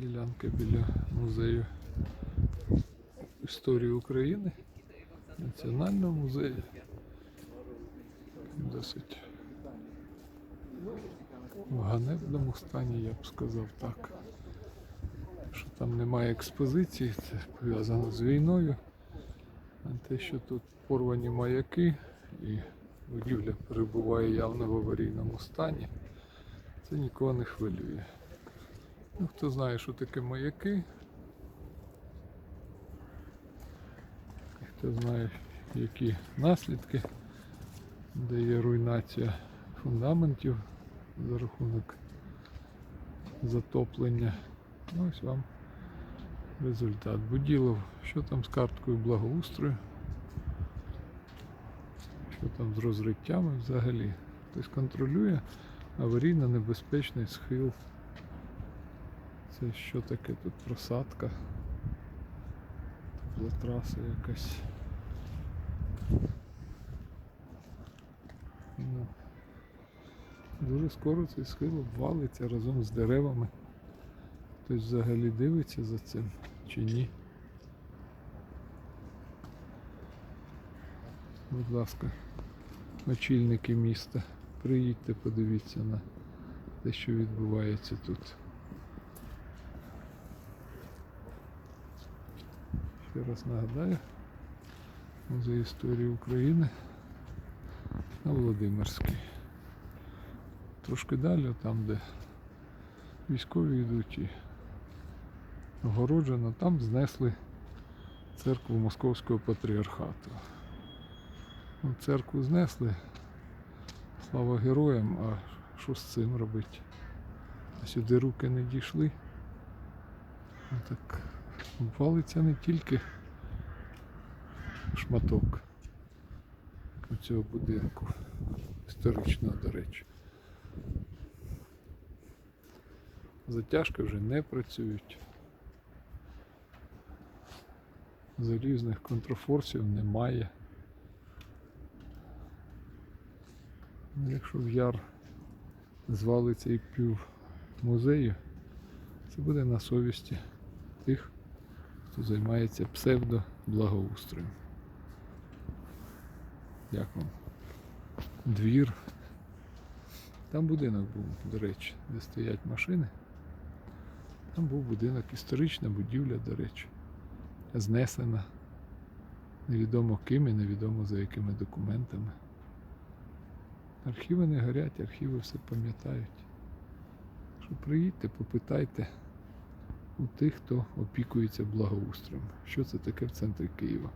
Ділянка біля музею історії України, Національного музею. Досить в ганебному стані, я б сказав так. Що там немає експозиції, це пов'язано з війною. А те, що тут порвані маяки і будівля перебуває явно в аварійному стані, це нікого не хвилює. Ну, хто знає, що таке маяки, хто знає, які наслідки, де є руйнація фундаментів за рахунок затоплення. Ну, ось вам результат. Буділов, що там з карткою благоустрою, що там з розриттями взагалі. Хтось контролює аварійно небезпечний схил. Це що таке тут просадка? Тут траса якась. Ну, дуже скоро цей схил обвалиться разом з деревами. Хтось взагалі дивиться за цим чи ні? Будь ласка, очільники міста, приїдьте, подивіться на те, що відбувається тут. Ще раз нагадаю, музей історії України на Володимирській. Трошки далі, там, де військові йдуть і огороджено, там знесли церкву Московського патріархату. Ну, церкву знесли, слава героям, а що з цим робити? Сюди руки не дійшли. Ну, так валиться не тільки шматок цього будинку, історичного, до речі. Затяжки вже не працюють. Залізних контрафорсів немає. Ну, Якщо в яр звалиться і пів музею, це буде на совісті тих, хто займається псевдоблагоустроєм. Як вам? Двір. Там будинок був, до речі, де стоять машини. Там був будинок, історична будівля, до речі, знесена. Невідомо ким і невідомо за якими документами. Архіви не горять, архіви все пам'ятають. Що приїдьте, попитайте у тих, хто опікується благоустроєм. Що це таке в центрі Києва.